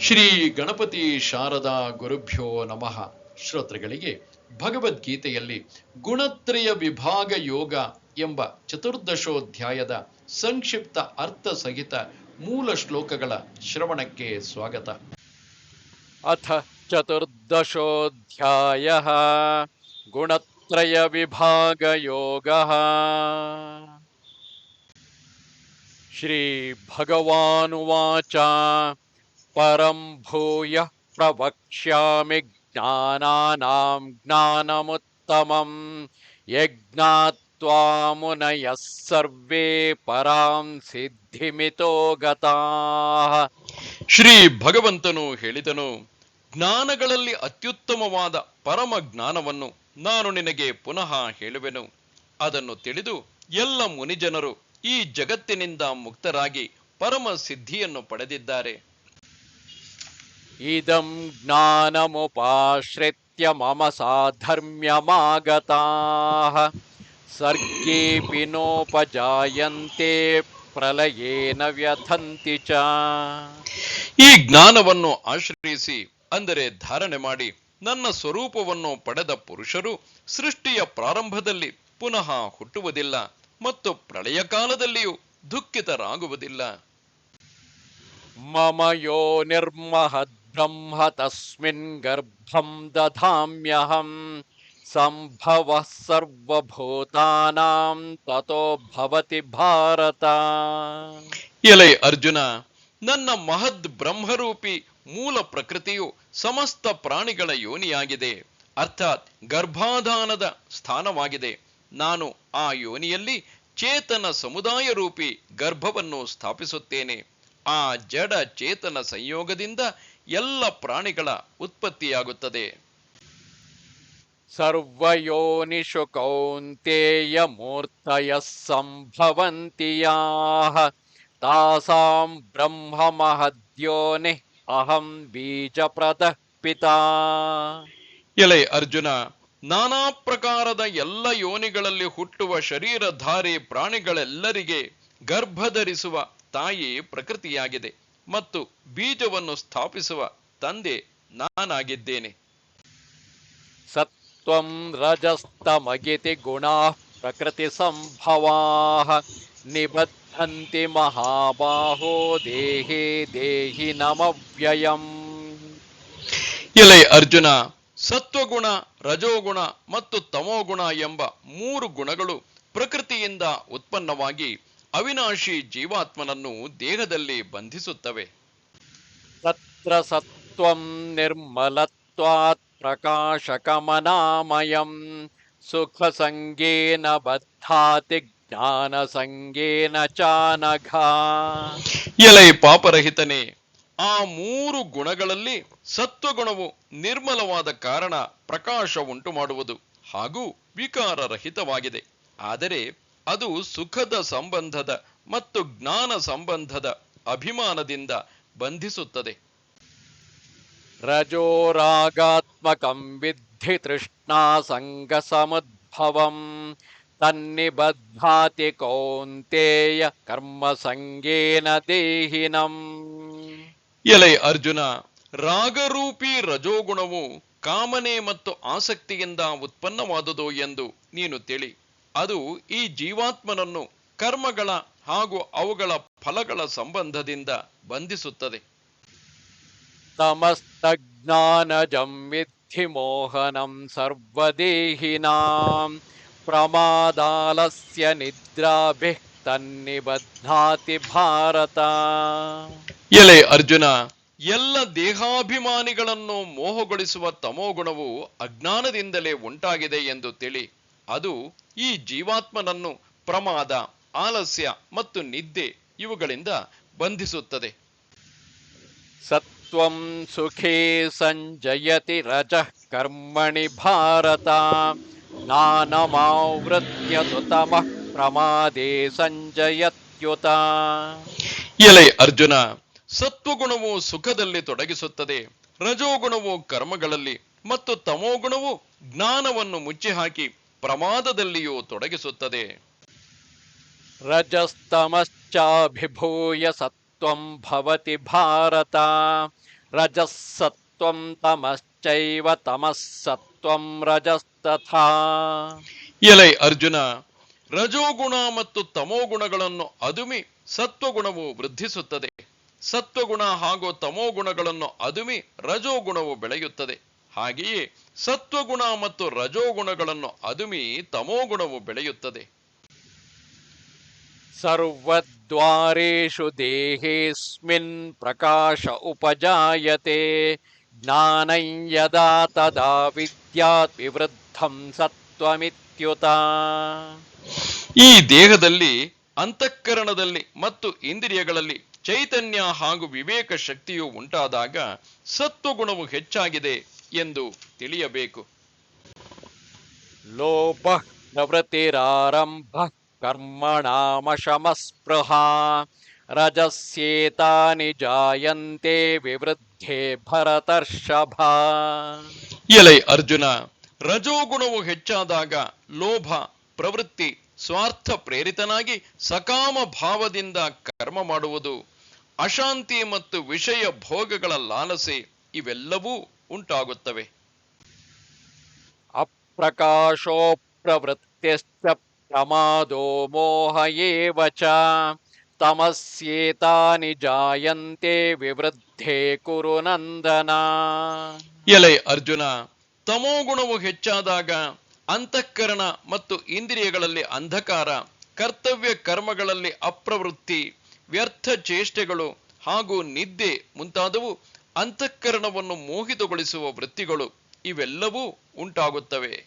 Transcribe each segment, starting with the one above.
ಶ್ರೀ ಗಣಪತಿ ಶಾರದಾ ಗುರುಭ್ಯೋ ನಮಃ. ಶ್ರೋತೃಗಳಿಗೆ ಭಗವದ್ಗೀತೆಯಲ್ಲಿ ಗುಣತ್ರಯ ವಿಭಾಗ ಯೋಗ ಎಂಬ ಚತುರ್ದಶೋಧ್ಯಾಯದ ಸಂಕ್ಷಿಪ್ತ ಅರ್ಥ ಸಹಿತ ಮೂಲ ಶ್ಲೋಕಗಳ ಶ್ರವಣಕ್ಕೆ ಸ್ವಾಗತ. ಅಥ ಚತುರ್ದಶೋಧ್ಯಾಯ ಗುಣತ್ರಯ ವಿಭಾಗ ಯೋಗ. ಶ್ರೀ ಭಗವಾನುವಾಚ परं भूयः प्रवक्ष्यामि ज्ञानानां ज्ञानमुत्तमं यज्ञात्वा मुनयः सर्वे परां सिद्धिमितो गताः ಶ್ರೀ ಭಗವಂತನು ಹೇಳಿದನು ಜ್ಞಾನಗಳಲ್ಲಿ ಅತ್ಯುತ್ತಮವಾದ ಪರಮ ಜ್ಞಾನವನ್ನು ನಾನು ನಿನಗೆ ಪುನಃ ಹೇಳುವೆನು ಅದನ್ನು ತಿಳಿದು ಎಲ್ಲ ಮುನಿಜನರು ಈ ಜಗತ್ತಿನಿಂದ ಮುಕ್ತರಾಗಿ ಪರಮ ಸಿದ್ಧಿಯನ್ನು ಪಡೆದಿದ್ದಾರೆ ಇದಂ ಜ್ಞಾನಮುಪಾಶ್ರಿತ್ಯ ಮಮ ಸಾಧರ್ಮ್ಯಮಾಗತಾಃ ಸರ್ಗೇಪಿ ನೋಪಜಾಯಂತೆ ಪ್ರಲಯೇನ ವ್ಯಥಂತಿ ಚ ಈ ಜ್ಞಾನವನ್ನು ಆಶ್ರಯಿಸಿ ಅಂದರೆ ಧಾರಣೆ ಮಾಡಿ ನನ್ನ ಸ್ವರೂಪವನ್ನು ಪಡೆದ ಪುರುಷರು ಸೃಷ್ಟಿಯ ಪ್ರಾರಂಭದಲ್ಲಿ ಪುನಃ ಹುಟ್ಟುವುದಿಲ್ಲ ಮತ್ತು ಪ್ರಳಯ ಕಾಲದಲ್ಲಿಯೂ ದುಃಖಿತರಾಗುವುದಿಲ್ಲ. ಮಮಯೋ ನಿರ್ಮಹ निर्महद्ब्रह्म तस्मिन् गर्भं दधाम्यहं सम्भवः सर्वभूतानां ततो भवति भारत ಎಲೈ ಅರ್ಜುನ ನನ್ನ ಮಹದ್ ಬ್ರಹ್ಮರೂಪಿ ಮೂಲ ಪ್ರಕೃತಿಯು ಸಮಸ್ತ ಪ್ರಾಣಿಗಳ ಯೋನಿಯಾಗಿದೆ ಅರ್ಥಾತ್ ಗರ್ಭಾಧಾನದ ಸ್ಥಾನವಾಗಿದೆ ನಾನು ಆ ಯೋನಿಯಲ್ಲಿ ಚೇತನ ಸಮುದಾಯ ರೂಪಿ ಗರ್ಭವನ್ನು ಸ್ಥಾಪಿಸುತ್ತೇನೆ ಆ ಜಡ ಚೇತನ ಸಂಯೋಗದಿಂದ ಎಲ್ಲ ಪ್ರಾಣಿಗಳ ಉತ್ಪತ್ತಿಯಾಗುತ್ತದೆ. ಸರ್ವಯೋನಿಷು ಕೌಂತೆಯ ಮೂರ್ತಯ ಸಂಭವಂತಿಯಾಹ. ತಾಸಾಂ ಬ್ರಹ್ಮ ಮಹದ್ಯೋನೆ ಅಹಂ ಬೀಜಪ್ರದ ಪಿತಾ. ಎಲೆ ಅರ್ಜುನ ನಾನಾ ಪ್ರಕಾರದ ಎಲ್ಲ ಯೋನಿಗಳಲ್ಲಿ ಹುಟ್ಟುವ ಶರೀರಧಾರಿ ಪ್ರಾಣಿಗಳೆಲ್ಲರಿಗೆ ಗರ್ಭಧರಿಸುವ ತಾಯಿ ಪ್ರಕೃತಿಯಾಗಿದೆ. ಮತ್ತು ಬೀಜವನ್ನು ಸ್ಥಾಪಿಸುವ ತಂದೆ ನಾನಾಗಿದ್ದೇನೆ. ಸತ್ವಂ ರಜಸ್ತಮಗಿತಿ ಗುಣ ಪ್ರಕೃತಿ ಸಂಭವಾಹ ನಿಬದ್ಧಂತಿ ಮಹಾಬಾಹೋ ದೇಹಿ ದೇಹಿ ನಮವ್ಯಯಂ. ಇಲೈ ಅರ್ಜುನ ಸತ್ವಗುಣ ರಜೋಗುಣ ಮತ್ತು ತಮೋಗುಣ ಎಂಬ ಮೂರು ಗುಣಗಳು ಪ್ರಕೃತಿಯಿಂದ ಉತ್ಪನ್ನವಾಗಿ ಅವಿನಾಶಿ ಜೀವಾತ್ಮನನ್ನು ದೇಹದಲ್ಲಿ ಬಂಧಿಸುತ್ತವೆ. ತತ್ರ ಸತ್ವಂ ನಿರ್ಮಲತ್ವಾತ್ ಪ್ರಕಾಶಕಮನಾಮಯಂ ಸುಖ ಸಂಗೇನ ಬದ್ಧಾತಿ ಜ್ಞಾನ ಸಂಗೇನ ಚಾನಘ. ಎಲೈ ಪಾಪರಹಿತನೇ ಆ ಮೂರು ಗುಣಗಳಲ್ಲಿ ಸತ್ವಗುಣವು ನಿರ್ಮಲವಾದ ಕಾರಣ ಪ್ರಕಾಶ ಉಂಟು ಮಾಡುವುದು ಹಾಗೂ ವಿಕಾರರಹಿತವಾಗಿದೆ. ಆದರೆ ಅದು ಸುಖದ ಸಂಬಂಧದ ಮತ್ತು ಜ್ಞಾನ ಸಂಬಂಧದ ಅಭಿಮಾನದಿಂದ ಬಂಧಿಸುತ್ತದೆ. ರಜೋರಾಗಾತ್ಮಕಂ ವಿದ್ಧಿ ತೃಷ್ಣಾ ಸಂಗ ಸಮದ್ಭವಂ ತನ್ನಿಬದ್ಧಾತಿ ಕೌಂತೆಯ ಕರ್ಮ ಸಂಗೇನ ದೇಹಿನಂ. ಎಲೆ ಅರ್ಜುನ ರಾಗರೂಪಿ ರಜೋಗುಣವು ಕಾಮನೆ ಮತ್ತು ಆಸಕ್ತಿಯಿಂದ ಉತ್ಪನ್ನವಾದುದು ಎಂದು ನೀನು ತಿಳಿ. ಅದು ಈ ಜೀವಾತ್ಮನನ್ನು ಕರ್ಮಗಳ ಹಾಗೂ ಅವುಗಳ ಫಲಗಳ ಸಂಬಂಧದಿಂದ ಬಂಧಿಸುತ್ತದೆ. ಸಮಸ್ತಜ್ಞಾನಜಂ ವಿಧಿ ಮೋಹನಂ ಸರ್ವದೇಹಿನಾಂ ಪ್ರಮಾದಾಲಸ್ಯ ನಿದ್ರಾಭಿಃ ತನ್ನಿಬದ್ಧಾತಿ ಭಾರತ. ಎಲೆ ಅರ್ಜುನ ಎಲ್ಲ ದೇಹಾಭಿಮಾನಿಗಳನ್ನು ಮೋಹಗೊಳಿಸುವ ತಮೋಗುಣವು ಅಜ್ಞಾನದಿಂದಲೇ ಉಂಟಾಗಿದೆ ಎಂದು ತಿಳಿ. ಅದು ಈ ಜೀವಾತ್ಮನನ್ನು ಪ್ರಮಾದ ಆಲಸ್ಯ ಮತ್ತು ನಿದ್ದೆ ಇವುಗಳಿಂದ ಬಂಧಿಸುತ್ತದೆ. ಸತ್ವಂ ಸುಖೇ ಸಂಜಯತಿ ರಜಃ ಕರ್ಮಣಿ ಭಾರತ ತಮಃ ಪ್ರಮಾದೇ ಸಂಜಯತ್ಯುತ. ಎಲೆ ಅರ್ಜುನ ಸತ್ವಗುಣವು ಸುಖದಲ್ಲಿ ತೊಡಗಿಸುತ್ತದೆ ರಜೋಗುಣವು ಕರ್ಮಗಳಲ್ಲಿ ಮತ್ತು ತಮೋಗುಣವು ಜ್ಞಾನವನ್ನು ಮುಚ್ಚಿಹಾಕಿ ಪ್ರಮಾದದಲ್ಲಿಯೂ ತೊಡಗಿಸುತ್ತದೆ. ರಜಸ್ತಮಶ್ಚಾಭಿಭೂಯ ಸತ್ವಂ ಭವತಿ ಭಾರತ. ರಜಸ್ಸತ್ವಂ ತಮಶ್ಚೈವ ತಮಸ್ಸತ್ವಂ ರಜಸ್ತಥಾ. ಎಲೈ ಅರ್ಜುನ ರಜೋಗುಣ ಮತ್ತು ತಮೋಗುಣಗಳನ್ನು ಅದುಮಿ ಸತ್ವಗುಣವು ವೃದ್ಧಿಸುತ್ತದೆ. ಸತ್ವಗುಣ ಹಾಗೂ ತಮೋಗುಣಗಳನ್ನು ಅದುಮಿ ರಜೋಗುಣವು ಬೆಳೆಯುತ್ತದೆ. ಹಾಗೆಯೇ ಸತ್ವಗುಣ ಮತ್ತು ರಜೋಗುಣಗಳನ್ನು ಅದುಮಿ ತಮೋಗುಣವು ಬೆಳೆಯುತ್ತದೆ. ಸರ್ವದ್ವಾರೇಷು ದೇಹೇಸ್ಮಿನ್ ಪ್ರಕಾಶ ಉಪಜಾಯತೆ ಜ್ಞಾನಯ್ಯದಾ ಯದಾ ತದಾ ವಿದ್ಯಾತ್ ವಿವೃದ್ಧಂ ಸತ್ವಮಿತ್ಯುತ. ಈ ದೇಹದಲ್ಲಿ ಅಂತಃಕರಣದಲ್ಲಿ ಮತ್ತು ಇಂದ್ರಿಯಗಳಲ್ಲಿ ಚೈತನ್ಯ ಹಾಗೂ ವಿವೇಕ ಶಕ್ತಿಯು ಉಂಟಾದಾಗ ಸತ್ವಗುಣವು ಹೆಚ್ಚಾಗಿದೆ. ಎಂದು ತಿಳಿಯಬೇಕು. ಲೋಭ ಪ್ರವೃತ್ತಿರಾರಂಭ ಕರ್ಮಣಾಮಶಮಸ್ಪೃಹ ರಜಸ್ಯೇತಾನಿ ಜಾಯಂತೆ ವಿವೃದ್ಧೆ ಭರತರ್ಷಭ. ಎಲೈ ಅರ್ಜುನ ರಜೋಗುಣವು ಹೆಚ್ಚಾದಾಗ ಲೋಭ ಪ್ರವೃತ್ತಿ ಸ್ವಾರ್ಥ ಪ್ರೇರಿತನಾಗಿ ಸಕಾಮ ಭಾವದಿಂದ ಕರ್ಮ ಮಾಡುವುದು ಅಶಾಂತಿ ಮತ್ತು ವಿಷಯ ಭೋಗಗಳ ಲಾಲಸೆ ಇವೆಲ್ಲವೂ ಉಂಟಾಗುತ್ತವೆ. ಅಪ್ರಕಾಶೋ ಪ್ರವೃತ್ತಿಶ್ಚ ಪ್ರಮಾದೋ ಮೋಹ ಏವ ಚ. ತಮಸ್ಯೇತಾನಿ ಜಾಯಂತೆ ವಿವೃದ್ಧೆ ಕುರು ನಂದನ. ಎಲೆ ಅರ್ಜುನ ತಮೋಗುಣವು ಹೆಚ್ಚಾದಾಗ ಅಂತಃಕರಣ ಮತ್ತು ಇಂದ್ರಿಯಗಳಲ್ಲಿ ಅಂಧಕಾರ ಕರ್ತವ್ಯ ಕರ್ಮಗಳಲ್ಲಿ ಅಪ್ರವೃತ್ತಿ ವ್ಯರ್ಥ ಚೇಷ್ಟೆಗಳು ಹಾಗೂ ನಿದ್ದೆ ಮುಂತಾದವು ಅಂತಃಕರಣವನ್ನು ಮೋಹಿತಗೊಳಿಸುವ ವೃತ್ತಿಗಳು ಇವೆಲ್ಲವೂ ಉಂಟಾಗುತ್ತವೆ.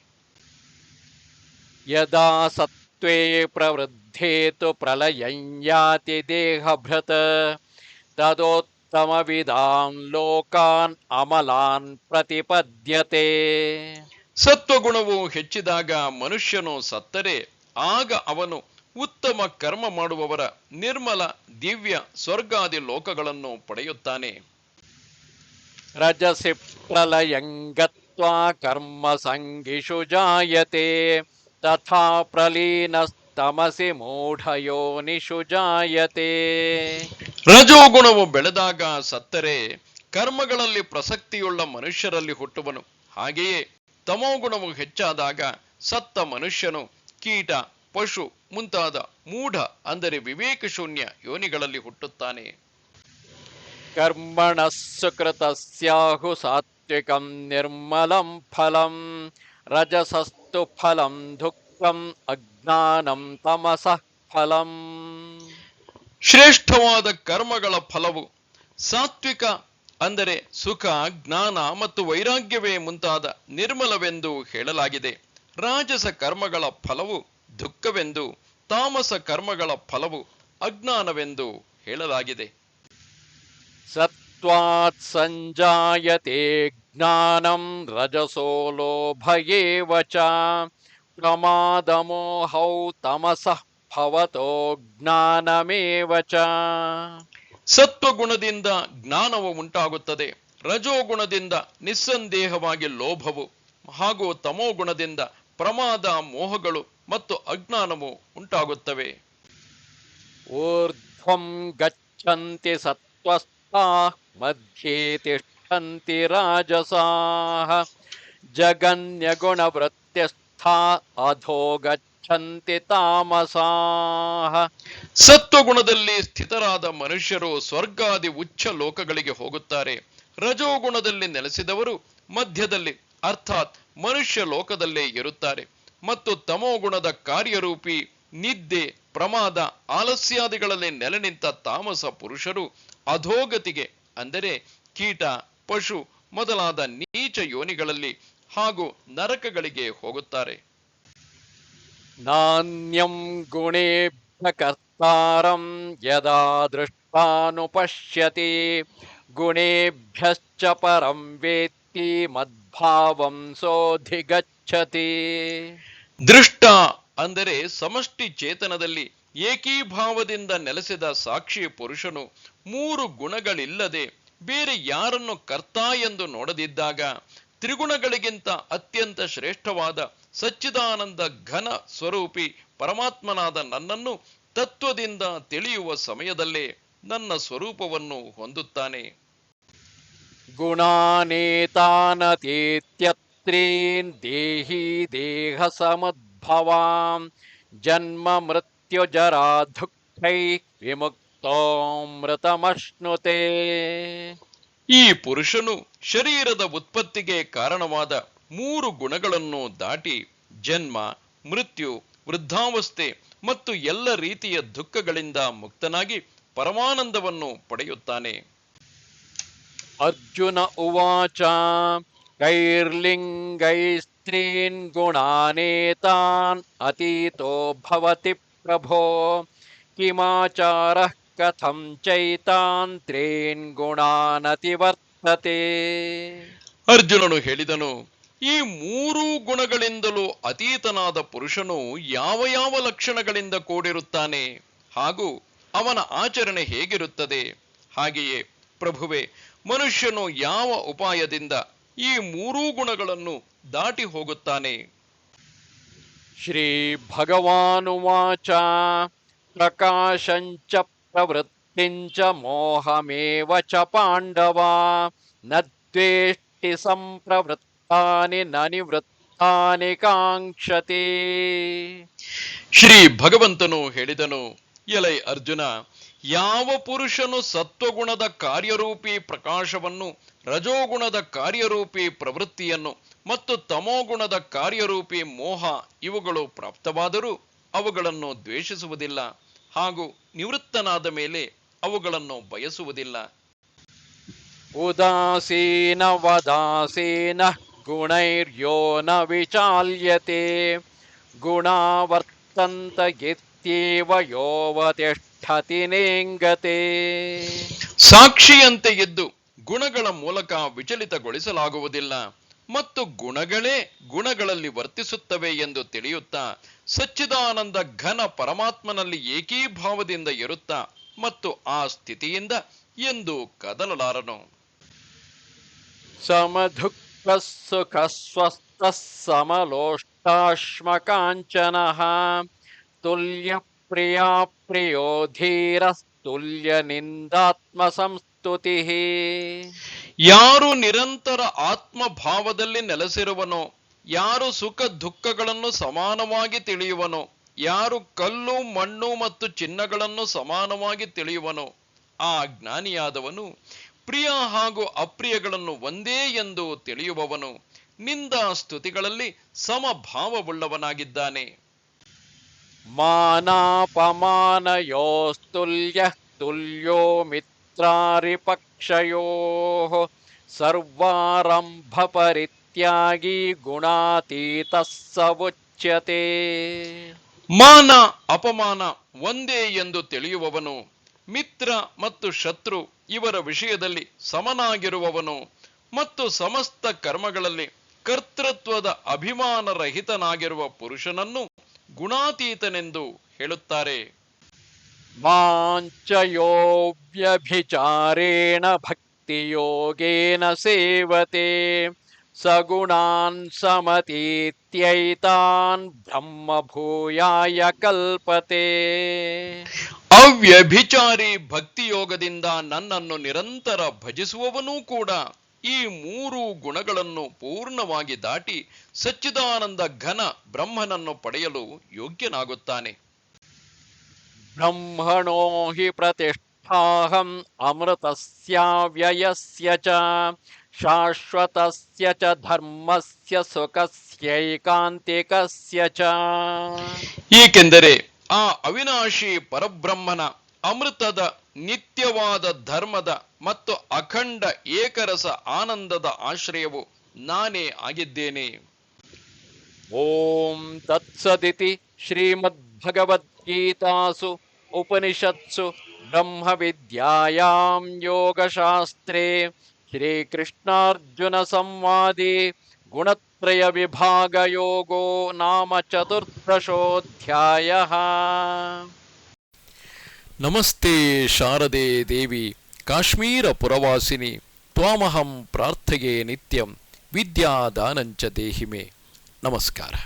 ಯದಾ ಸತ್ವೇ ಪ್ರವೃದ್ಧೇತು ಪ್ರಲಯಂಯಾತಿ ಪ್ರಲಯಂ ಯಾತಿ ದೇಹಭೃತ್ ತದೋತ್ತಮವಿದಾನ್ ಲೋಕಾನ್ ಅಮಲಾನ್ ಪ್ರತಿಪದ್ಯತೆ. ಸತ್ವಗುಣವು ಹೆಚ್ಚಿದಾಗ ಮನುಷ್ಯನು ಸತ್ತರೆ ಆಗ ಅವನು ಉತ್ತಮ ಕರ್ಮ ಮಾಡುವವರ ನಿರ್ಮಲ ದಿವ್ಯ ಸ್ವರ್ಗಾದಿ ಲೋಕಗಳನ್ನು ಪಡೆಯುತ್ತಾನೆ. ರಜಸಿ ಪ್ರಲಯಂ ಗತ್ವಾ ಕರ್ಮ ಸಂಗಿಷು ಜಾಯತೆ ತಥಾ ಪ್ರಲೀನಸ್ತಮಸಿ ಮೂಢಯೋನಿಷು ಜಾಯತೆ ರಜೋಗುಣವು ಬೆಳೆದಾಗ ಸತ್ತರೆ, ಕರ್ಮಗಳಲ್ಲಿ ಪ್ರಸಕ್ತಿಯುಳ್ಳ ಮನುಷ್ಯರಲ್ಲಿ ಹುಟ್ಟುವನು. ಹಾಗೆಯೇ ತಮೋಗುಣವು ಹೆಚ್ಚಾದಾಗ ಸತ್ತ ಮನುಷ್ಯನು ಕೀಟ, ಪಶು ಮುಂತಾದ ಮೂಢ, ಅಂದರೆ ವಿವೇಕ ಶೂನ್ಯ ಯೋನಿಗಳಲ್ಲಿ ಹುಟ್ಟುತ್ತಾನೆ. ಕರ್ಮಣ ಸುಕೃತಸ್ಯಾಹು ಸಾತ್ವಿಕಂ ನಿರ್ಮಲಂ ಫಲಂ ರಜಸಸ್ತು ಫಲಂ ದುಃಖಂ ಅಜ್ಞಾನಂ ತಮಸಃ ಫಲಂ ಶ್ರೇಷ್ಠವಾದ ಕರ್ಮಗಳ ಫಲವು ಸಾತ್ವಿಕ ಅಂದರೆ ಸುಖ, ಜ್ಞಾನ ಮತ್ತು ವೈರಾಗ್ಯವೇ ಮುಂತಾದ ನಿರ್ಮಲವೆಂದು ಹೇಳಲಾಗಿದೆ. ರಾಜಸ ಕರ್ಮಗಳ ಫಲವು ದುಃಖವೆಂದು, ತಾಮಸ ಕರ್ಮಗಳ ಫಲವು ಅಜ್ಞಾನವೆಂದು ಹೇಳಲಾಗಿದೆ. ಸತ್ವಾತ್ ಸಂಜಾಯತೆ ಜ್ಞಾನಂ ರಜಸೋ ಚ ಪ್ರಮಾದಮೋಹೌ ತಮಸಃ ಭವತೋ ಜ್ಞಾನಮೇವ ಚ ಸತ್ವಗುಣದಿಂದ ಜ್ಞಾನವು ಉಂಟಾಗುತ್ತದೆ ರಜೋಗುಣದಿಂದ ನಿಸ್ಸಂದೇಹವಾಗಿ ಲೋಭವು ಹಾಗೂ ತಮೋಗುಣದಿಂದ ಪ್ರಮಾದ ಮೋಹಗಳು ಮತ್ತು ಅಜ್ಞಾನವು ಉಂಟಾಗುತ್ತವೆ. ಊರ್ಧ್ವಂ ಗಚ್ಚಂತಿ ಸತ್ವಸ್ಥಾ ಮಧ್ಯೆ ರಾಜಸಾಹ ರಾಜಸಾಃ ಜಗನ್ಯಗುಣವೃತ್ಯಸ್ಥಾ ಅಧೋ ಗಚ್ಚಂತಿ ತಾಮಸಾಹ ಸತ್ವಗುಣದಲ್ಲಿ ಸ್ಥಿತರಾದ ಮನುಷ್ಯರು ಸ್ವರ್ಗಾದಿ ಉಚ್ಚ ಲೋಕಗಳಿಗೆ ಹೋಗುತ್ತಾರೆ। ರಜೋಗುಣದಲ್ಲಿ ನೆಲೆಸಿದವರು ಮಧ್ಯದಲ್ಲಿ, ಅರ್ಥಾತ್ ಮನುಷ್ಯ ಲೋಕದಲ್ಲೇ ಇರುತ್ತಾರೆ। ಮತ್ತು ತಮೋಗುಣದ ಕಾರ್ಯರೂಪಿ ನಿದ್ದೆ, ಪ್ರಮಾದ, ಆಲಸ್ಯಾದಿಗಳಲ್ಲಿ ನೆಲೆ ನಿಂತ ತಾಮಸ ಪುರುಷರು ಅಧೋಗತಿಗೆ ಅಂದರೆ ಕೀಟ ಪಶು ಮೊದಲಾದ ನೀಚ ಯೋನಿಗಳಲ್ಲಿ ಹಾಗೂ ನರಕಗಳಿಗೆ ಹೋಗುತ್ತಾರೆ. ನಾಣ್ಯಂ ಗುಣೇಭ್ಯ ಕರ್ತಾರಂ ಯದಾ ದೃಷ್ಟಾನುಪಶ್ಯತಿ ಗುಣೇಭ್ಯಶ್ಚ ಪರಂ ವೇತ್ತಿ ಮದ್ಭಾವಂ ಸೋಧಿಗಚ್ಚತಿ. ದೃಷ್ಟ ಅಂದರೆ ಸಮಷ್ಟಿ ಚೇತನದಲ್ಲಿ ಏಕೀಭಾವದಿಂದ ನೆಲೆಸಿದ ಸಾಕ್ಷಿ ಪುರುಷನು ಮೂರು ಗುಣಗಳಿಲ್ಲದೆ ಬೇರೆ ಯಾರನ್ನು ಕರ್ತ ಎಂದು ನೋಡದಿದ್ದಾಗ ತ್ರಿಗುಣಗಳಿಗಿಂತ ಅತ್ಯಂತ ಶ್ರೇಷ್ಠವಾದ ಸಚ್ಚಿದಾನಂದ ಘನ ಸ್ವರೂಪಿ ಪರಮಾತ್ಮನಾದ ನನ್ನನ್ನು ತತ್ವದಿಂದ ತಿಳಿಯುವ ಸಮಯದಲ್ಲೇ ನನ್ನ ಸ್ವರೂಪವನ್ನು ಹೊಂದುತ್ತಾನೆ. ಗುಣಾನೇತಾನತೀತ್ಯತ್ರೀನ್ ದೇಹಿ ದೇಹ ಸಮದ್ಭವಾಂ ಜನ್ಮ ಮೃತ್ಯು ಜರಾ ದುಃಖೈ ವಿಮುಕ್ತ ರಕ್ತೋಮೃತಮಶ್ನುತೆ ಈ ಪುರುಷನು ಶರೀರದ ಉತ್ಪತ್ತಿಗೆ ಕಾರಣವಾದ ಮೂರು ಗುಣಗಳನ್ನು ದಾಟಿ ಜನ್ಮ ಮೃತ್ಯು ವೃದ್ಧಾವಸ್ಥೆ ಮತ್ತು ಎಲ್ಲ ರೀತಿಯ ದುಃಖಗಳಿಂದ ಮುಕ್ತನಾಗಿ ಪರಮಾನಂದವನ್ನು ಪಡೆಯುತ್ತಾನೆ. ಅರ್ಜುನ ಉವಾಚ ಗೈರ್ಲಿಂಗೈಸ್ತ್ರೀನ್ ಗುಣಾನೇತಾನ್ ಅತೀತೋ ಭವತಿ ಪ್ರಭೋ ಕಿಮಾಚಾರ ಕಥಂ ಚೈತಾಂತ್ರೇನ್ ಗುಣಾನತಿ ಗುಣಾನತಿವರ್ತತೆ ಅರ್ಜುನನು ಹೇಳಿದನು ಈ ಮೂರು ಗುಣಗಳಿಂದಲೂ ಅತೀತನಾದ ಪುರುಷನು ಯಾವ ಯಾವ ಲಕ್ಷಣಗಳಿಂದ ಕೂಡಿರುತ್ತಾನೆ? ಹಾಗೂ ಅವನ ಆಚರಣೆ ಹೇಗಿರುತ್ತದೆ? ಹಾಗೆಯೇ ಪ್ರಭುವೆ ಮನುಷ್ಯನು ಯಾವ ಉಪಾಯದಿಂದ ಈ ಮೂರೂ ಗುಣಗಳನ್ನು ದಾಟಿ ಹೋಗುತ್ತಾನೆ? ಶ್ರೀ ಭಗವಾನುವಾಚ ಪ್ರಕಾಶಂಚ प्रवृत्तिञ्च मोहमेव च पाण्डवा न द्वेष्टि सम्प्रवृत्तानि न निवृत्तानि काङ्क्षति ಶ್ರೀ ಭಗವಂತನು ಹೇಳಿದನು ಎಲೈ ಅರ್ಜುನ ಯಾವ ಪುರುಷನು ಸತ್ವಗುಣದ ಕಾರ್ಯರೂಪಿ ಪ್ರಕಾಶವನ್ನು ರಜೋಗುಣದ ಕಾರ್ಯರೂಪಿ ಪ್ರವೃತ್ತಿಯನ್ನು ಮತ್ತು ತಮೋಗುಣದ ಕಾರ್ಯರೂಪಿ ಮೋಹ ಇವುಗಳು ಪ್ರಾಪ್ತವಾದರೂ ಅವುಗಳನ್ನು ದ್ವೇಷಿಸುವುದಿಲ್ಲ ಹಾಗೂ ನಿವೃತ್ತನಾದ ಮೇಲೆ ಅವುಗಳನ್ನು ಬಯಸುವುದಿಲ್ಲ. ಉದಾಸೀನ ವದಾಸೀನ ಗುಣೈರ್ಯೋ ನ ವಿಚಾಲ್ಯತೆ ಗುಣಾವರ್ತಂತ ಎತ್ಯೇವ ಯೋವತಿಷ್ಠತಿ ನೇಂಗತೆ. ಸಾಕ್ಷಿಯಂತೆ ಎದ್ದು ಗುಣಗಳ ಮೂಲಕ ವಿಚಲಿತಗೊಳಿಸಲಾಗುವುದಿಲ್ಲ. ಮತ್ತು ಗುಣಗಳೇ ಗುಣಗಳಲ್ಲಿ ವರ್ತಿಸುತ್ತವೆ ಎಂದು ತಿಳಿಯುತ್ತಾ, ಸಚ್ಚಿದಾನಂದ ಘನ ಪರಮಾತ್ಮನಲ್ಲಿ ಏಕೀಭಾವದಿಂದ ಇರುತ್ತಾ ಮತ್ತು ಆ ಸ್ಥಿತಿಯಿಂದ ಎಂದು ಕದಲಲಾರನು. ಸಮದುಃಖ ಸುಖ ಸ್ವಸ್ಥ ಸಮಲೋಷ್ಟಾಶ್ಮಕಾಂಚನ ತುಲ್ಯ ಪ್ರಿಯ ಪ್ರಿಯೋ ಧೀರಸ್ತುಲ್ಯ ನಿಂದಾತ್ಮ ಸಂಸ್ತುತಿ ಯಾರು ನಿರಂತರ ಆತ್ಮಭಾವದಲ್ಲಿ ನೆಲೆಸಿರುವನೋ, ಯಾರು ಸುಖ ದುಃಖಗಳನ್ನು ಸಮಾನವಾಗಿ ತಿಳಿಯುವನೋ, ಯಾರು ಕಲ್ಲು, ಮಣ್ಣು ಮತ್ತು ಚಿನ್ನಗಳನ್ನು ಸಮಾನವಾಗಿ ತಿಳಿಯುವನೋ, ಆ ಜ್ಞಾನಿಯಾದವನು ಪ್ರಿಯ ಹಾಗೂ ಅಪ್ರಿಯಗಳನ್ನು ಒಂದೇ ಎಂದು ತಿಳಿಯುವವನು. ನಿಂದ ಸ್ತುತಿಗಳಲ್ಲಿ ಸಮಭಾವವುಳ್ಳವನಾಗಿದ್ದಾನೆ. ಮಾನಾಪಮಾನಯೋಸ್ತುಲ್ಯ ತುಲ್ಯೋ ಮಿತ್ मित्रारिपक्षयोः सर्वारम्भपरित्यागी गुणातीतः स उच्यते ಮಾನ ಅಪಮಾನ ಒಂದೇ ಎಂದು ತಿಳಿಯುವವನು ಮಿತ್ರ ಮತ್ತು ಶತ್ರು ಇವರ ವಿಷಯದಲ್ಲಿ ಸಮನಾಗಿರುವವನು ಮತ್ತು ಸಮಸ್ತ ಕರ್ಮಗಳಲ್ಲಿ ಕರ್ತೃತ್ವದ ಅಭಿಮಾನರಹಿತನಾಗಿರುವ ಪುರುಷನನ್ನು ಗುಣಾತೀತನೆಂದು ಹೇಳುತ್ತಾರೆ माञ्च यो व्यभिचारेण भक्तियोगेन सेवते सगुणान् समतीत्यैतान् ब्रह्मभूयाय कल्पते ಅವ್ಯಭಿಚಾರಿ ಭಕ್ತಿಯೋಗದಿಂದ ನನ್ನನ್ನು ನಿರಂತರ ಭಜಿಸುವವನೂ ಕೂಡ ಈ ಮೂರು ಗುಣಗಳನ್ನು ಪೂರ್ಣವಾಗಿ ದಾಟಿ ಸಚ್ಚಿದಾನಂದ ಘನ ಬ್ರಹ್ಮನನ್ನು ಪಡೆಯಲು ಯೋಗ್ಯನಾಗುತ್ತಾನೆ ब्रह्मणो हि प्रतिष्ठाहम् अमृतस्याव्ययस्य च शाश्वतस्य च धर्मस्य सुखस्यैकान्तिकस्य च ಏಕೆಂದರೆ ಆ ಅವಿನಾಶಿ ಪರಬ್ರಹ್ಮನ ಅಮೃತದ ನಿತ್ಯವಾದ ಧರ್ಮದ ಮತ್ತು ಅಖಂಡ ಏಕರಸ ಆನಂದದ ಆಶ್ರಯವು ನಾನೇ ಆಗಿದ್ದೇನೆ ॐ तत्सदिति भगवद्गीतासु उपनिषत्सु ब्रह्मविद्यायां योगशास्त्रे श्रीकृष्णार्जुनसंवादे गुणत्रयविभागयोगो नाम चतुर्दशोऽध्यायः नमस्ते शारदे देवी काश्मीरपुरवासिनि त्वामहं प्रार्थये नित्यं विद्यादानञ्च देहि मे नमस्कारः